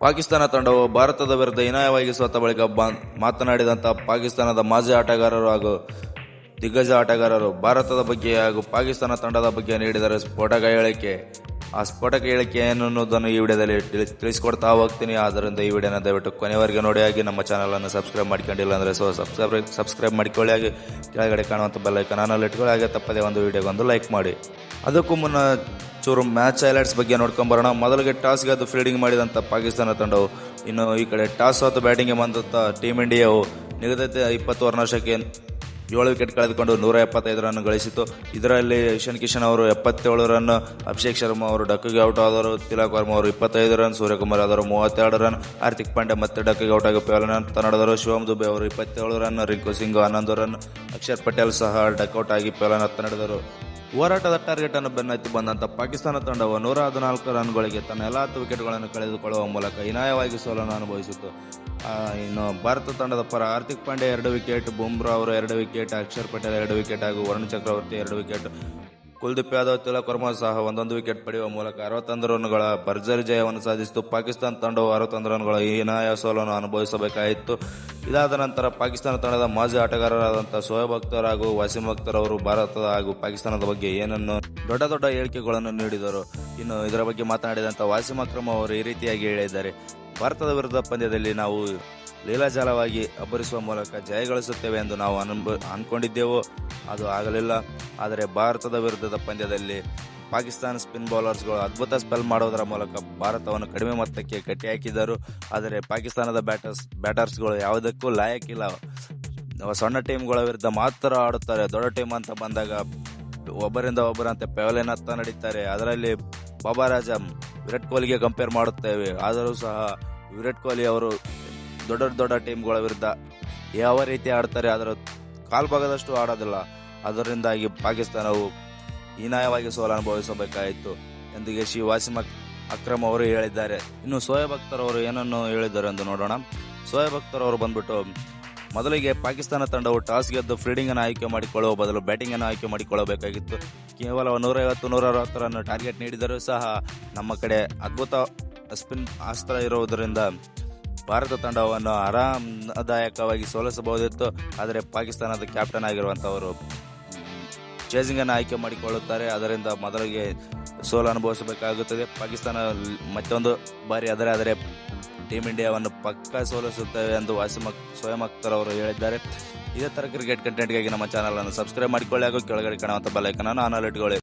ಪಾಕಿಸ್ತಾನ ತಂಡವು ಭಾರತದ ವಿರುದ್ಧ ಹೀನಾಯವಾಗಿ ಸೋತ ಬಳಿಕ ಮಾತನಾಡಿದಂಥ ಪಾಕಿಸ್ತಾನದ ಮಾಜಿ ಆಟಗಾರರು ಹಾಗೂ ದಿಗ್ಗಜ ಆಟಗಾರರು ಭಾರತದ ಬಗ್ಗೆ ಹಾಗೂ ಪಾಕಿಸ್ತಾನ ತಂಡದ ಬಗ್ಗೆ ನೀಡಿದರೆ ಸ್ಫೋಟಕ ಹೇಳಿಕೆ. ಆ ಸ್ಫೋಟಕ ಹೇಳಿಕೆ ಏನು ಅನ್ನೋದನ್ನು ಈ ವಿಡಿಯೋದಲ್ಲಿ ತಿಳಿ- ತಿಳಿಸ್ಕೊಡ್ತಾ ಹೋಗ್ತೀನಿ. ಆದ್ದರಿಂದ ಈ ವಿಡಿಯೋನ ದಯವಿಟ್ಟು ಕೊನೆವರೆಗೆ ನೋಡಿ. ಆಗಿ ನಮ್ಮ ಚಾನಲನ್ನು ಸಬ್ಸ್ಕ್ರೈಬ್ ಮಾಡ್ಕೊಂಡಿಲ್ಲ ಅಂದರೆ ಸೊ ಸಬ್ಸ್ಕ್ರೈಬ್ ಸಬ್ಸ್ಕ್ರೈಬ್ ಮಾಡ್ಕೊಳ್ಳಿ. ಹಾಗೆ ಕೆಳಗಡೆ ಕಾಣುವಂಥ ಬೆಲ್ಲೈಕನನ್ನು ಇಟ್ಕೊಳ್ಳಿ ಹಾಗೆ ತಪ್ಪದೇ ಒಂದು ವಿಡಿಯೋಗೊಂದು ಲೈಕ್ ಮಾಡಿ. ಅದಕ್ಕೂ ಮುನ್ನ ಚೂರು ಮ್ಯಾಚ್ ಹೈಲೈಟ್ಸ್ ಬಗ್ಗೆ ನೋಡ್ಕೊಂಬರೋಣ ಮೊದಲಿಗೆ ಟಾಸ್ಗೆ ಗೆದ್ದು ಫೀಲ್ಡಿಂಗ್ ಮಾಡಿದಂತ ಪಾಕಿಸ್ತಾನ ತಂಡವು. ಇನ್ನು ಈ ಕಡೆ ಟಾಸ್ ಹೊತ್ತು ಬ್ಯಾಟಿಂಗ್ಗೆ ಬಂದಂಥ ಟೀಮ್ ಇಂಡಿಯಾವು ನಿಗದಿತ ಇಪ್ಪತ್ತು ವರ್ಷಕ್ಕೆ ಏಳು ವಿಕೆಟ್ ಕಳೆದುಕೊಂಡು ನೂರ ಎಪ್ಪತ್ತೈದು ರನ್ ಗಳಿಸಿತು ಇದರಲ್ಲಿ ಇಶಾನ್ ಕಿಶನ್ ಅವರು ಎಪ್ಪತ್ತೇಳು ರನ್ ಅಭಿಷೇಕ್ ಶರ್ಮಾ ಅವರು ಡಕ್ಕಿಗೆ ಔಟ್ ಆದರು ತಿಲಕ್ ವರ್ಮಾ ಅವರು ಇಪ್ಪತ್ತೈದು ರನ್ ಸೂರ್ಯಕುಮಾರ್ ಆದರು ಮೂವತ್ತೆರಡು ರನ್ ಹಾರ್ದಿಕ್ ಪಾಂಡೆ ಮತ್ತೆ ಡಕ್ಕಿಗೆ ಔಟ್ ಆಗಿ ಅಂತ ನಡೆದರು ಶಿವಮ್ ದುಬೆ ಅವರು ಇಪ್ಪತ್ತೇಳು ರನ್ ರಿಂಕು ಸಿಂಗ್ ಹನ್ನೊಂದು ರನ್ ಅಕ್ಷರ್ ಪಟೇಲ್ ಸಹ ಡಕ್ಔಟ್ ಆಗಿ ಪೇಲನ ತನ್ನಡೆದರು ಹೋರಾಟದ ಟಾರ್ಗೆಟ್ ಅನ್ನು ಬೆನ್ನತ್ತಿ ಬಂದಂತ ಪಾಕಿಸ್ತಾನ ತಂಡವು ನೂರ ಹದಿನಾಲ್ಕು ರನ್ಗಳಿಗೆ ತನ್ನ ಎಲ್ಲ ಹತ್ತು ವಿಕೆಟ್ಗಳನ್ನು ಕಳೆದುಕೊಳ್ಳುವ ಮೂಲಕ ಹೀನಾಯವಾಗಿ ಸೋಲನ್ನು ಅನುಭವಿಸಿತು ಇನ್ನು ಭಾರತ ತಂಡದ ಪರ ಹಾರ್ದಿಕ್ ಪಾಂಡ್ಯ ಎರಡು ವಿಕೆಟ್, ಬುಮ್ರಾ ಅವರು ಎರಡು ವಿಕೆಟ್, ಅಕ್ಷರ್ ಪಟೇಲ್ ಎರಡು ವಿಕೆಟ್ ಹಾಗೂ ವರುಣ್ ಚಕ್ರವರ್ತಿ ಎರಡು ವಿಕೆಟ್. ಕುಲ್ದೀಪ್ ಯಾದವ್ ತಿಲಕ್ ವರ್ಮಾ ಸಹ ಒಂದೊಂದು ವಿಕೆಟ್ ಪಡೆಯುವ ಮೂಲಕ ಅರವತ್ತೊಂದು ರನ್ಗಳ ಭರ್ಜರಿ ಜಯವನ್ನು ಸಾಧಿಸಿತು. ಪಾಕಿಸ್ತಾನ ತಂಡವು ಅರವತ್ತೊಂದು ರನ್ಗಳ ಹೀನಾಯ ಸೋಲನ್ನು ಅನುಭವಿಸಬೇಕಾಯಿತು. ಇದಾದ ನಂತರ ಪಾಕಿಸ್ತಾನ ತಂಡದ ಮಾಜಿ ಆಟಗಾರರಾದಂಥ ಶೋಯಬ್ ಅಖ್ತರ್ ಹಾಗೂ ವಾಸಿಂ ಅಖ್ತರ್ ಅವರು ಭಾರತದ ಹಾಗೂ ಪಾಕಿಸ್ತಾನದ ಬಗ್ಗೆ ಏನನ್ನು ದೊಡ್ಡ ದೊಡ್ಡ ಹೇಳಿಕೆಗಳನ್ನು ನೀಡಿದರು. ಇನ್ನು ಇದರ ಬಗ್ಗೆ ಮಾತನಾಡಿದಂಥ ವಾಸಿಂ ಅಕ್ರಮ್ ಅವರು ಈ ರೀತಿಯಾಗಿ ಹೇಳಿದ್ದಾರೆ. ಭಾರತದ ವಿರುದ್ಧ ಪಂದ್ಯದಲ್ಲಿ ನಾವು ಲೀಲಾಜಾಲವಾಗಿ ಅಬ್ಬರಿಸುವ ಮೂಲಕ ಜಯಗಳಿಸುತ್ತೇವೆ ಎಂದು ನಾವು ಅನ್ಬ ಅಂದ್ಕೊಂಡಿದ್ದೆವು ಅದು ಆಗಲಿಲ್ಲ. ಆದರೆ ಭಾರತದ ವಿರುದ್ಧದ ಪಂದ್ಯದಲ್ಲಿ ಪಾಕಿಸ್ತಾನ ಸ್ಪಿನ್ ಬೌಲರ್ಸ್ಗಳು ಅದ್ಭುತ ಸ್ಪೆಲ್ ಮಾಡೋದರ ಮೂಲಕ ಭಾರತವನ್ನು ಕಡಿಮೆ ಮೊತ್ತಕ್ಕೆ ಕಟ್ಟಿಹಾಕಿದರು. ಆದರೆ ಪಾಕಿಸ್ತಾನದ ಬ್ಯಾಟರ್ಸ್, ಬ್ಯಾಟರ್ಸ್ಗಳು ಯಾವುದಕ್ಕೂ ಲಾಯಕ್ಕಿಲ್ಲ. ಸಣ್ಣ ಟೀಮ್ಗಳ ವಿರುದ್ಧ ಮಾತ್ರ ಆಡುತ್ತಾರೆ. ದೊಡ್ಡ ಟೀಮ್ ಅಂತ ಬಂದಾಗ ಒಬ್ಬರಿಂದ ಒಬ್ಬರಂತೆ ಪೆವಲಿನ್ ಹತ್ತ ನಡೀತಾರೆ. ಅದರಲ್ಲಿ ಬಾಬಾ ರಾಜ ವಿರಾಟ್ ಕೊಹ್ಲಿಗೆ ಕಂಪೇರ್ ಮಾಡುತ್ತೇವೆ. ಆದರೂ ಸಹ ವಿರಾಟ್ ಕೊಹ್ಲಿ ಅವರು ದೊಡ್ಡ ದೊಡ್ಡ ಟೀಮ್ಗಳ ವಿರುದ್ಧ ಯಾವ ರೀತಿ ಆಡ್ತಾರೆ ಅದರ ಕಾಲ್ಭಾಗದಷ್ಟು ಆಡೋದಿಲ್ಲ. ಅದರಿಂದಾಗಿ ಪಾಕಿಸ್ತಾನವು ಹೀನಾಯವಾಗಿ ಸೋಲು ಅನುಭವಿಸಬೇಕಾಯಿತು ಎಂದು ಶ್ರೀ ವಾಸಿಮ್ ಅಕ್- ಅಕ್ರಮ್ ಅವರು ಹೇಳಿದ್ದಾರೆ. ಇನ್ನು ಸೋಯಬ್ ಅಕ್ತರ್ ಅವರು ಏನನ್ನು ಹೇಳಿದ್ದಾರೆ ಎಂದು ನೋಡೋಣ. ಸೋಯಬ್ ಅಕ್ತರ್ ಅವರು ಬಂದ್ಬಿಟ್ಟು, ಮೊದಲಿಗೆ ಪಾಕಿಸ್ತಾನ ತಂಡವು ಟಾಸ್ ಗೆದ್ದು ಫೀಲ್ಡಿಂಗ್ ಅನ್ನು ಆಯ್ಕೆ ಮಾಡಿಕೊಳ್ಳುವ ಬದಲು ಬ್ಯಾಟಿಂಗ್ ಅನ್ನು ಆಯ್ಕೆ ಮಾಡಿಕೊಳ್ಳಬೇಕಾಗಿತ್ತು. ಕೇವಲ ನೂರೈವತ್ತು ನೂರ ಅರವತ್ತರನ್ನು ರನ್ ಟಾರ್ಗೆಟ್ ನೀಡಿದರೂ ಸಹ ನಮ್ಮ ಕಡೆ ಅದ್ಭುತ ಸ್ಪಿನ್ ಅಸ್ತ್ರ ಇರುವುದರಿಂದ ಭಾರತ ತಂಡವನ್ನು ಆರಾಮದಾಯಕವಾಗಿ ಸೋಲಿಸಬಹುದಿತ್ತು, ಆದರೆ ಪಾಕಿಸ್ತಾನದ ಕ್ಯಾಪ್ಟನ್ ಆಗಿರುವಂಥವರು ಚೇಸಿಂಗ್ ಅನ್ನು ಆಯ್ಕೆ ಮಾಡಿಕೊಳ್ಳುತ್ತಾರೆ. ಅದರಿಂದ ಮೊದಲಿಗೆ ಸೋಲು ಅನುಭವಿಸಬೇಕಾಗುತ್ತದೆ. ಪಾಕಿಸ್ತಾನ ಮತ್ತೊಂದು ಬಾರಿ ಅದರ ಆದರೆ ಟೀಮ್ ಇಂಡಿಯಾವನ್ನು ಪಕ್ಕ ಸೋಲಿಸುತ್ತೇವೆ ಎಂದು ವಾಸಿಮ್ ಸ್ವಯಂ ಅಕ್ತರ್ ಅವರು ಹೇಳಿದ್ದಾರೆ. ಇದೇ ಥರ ಕ್ರಿಕೆಟ್ ಕಂಟೆಂಟ್ಗಾಗಿ ನಮ್ಮ ಚಾನಲನ್ನು ಸಬ್ಸ್ಕ್ರೈಬ್ ಮಾಡಿಕೊಳ್ಳಿ ಹಾಗೂ ಕೆಳಗಡೆ ಕಾಣುವಂಥ ಬೆಲ್ಲೈಕನನ್ನು ಆನ್ ಇಟ್ಕೊಳ್ಳಿ.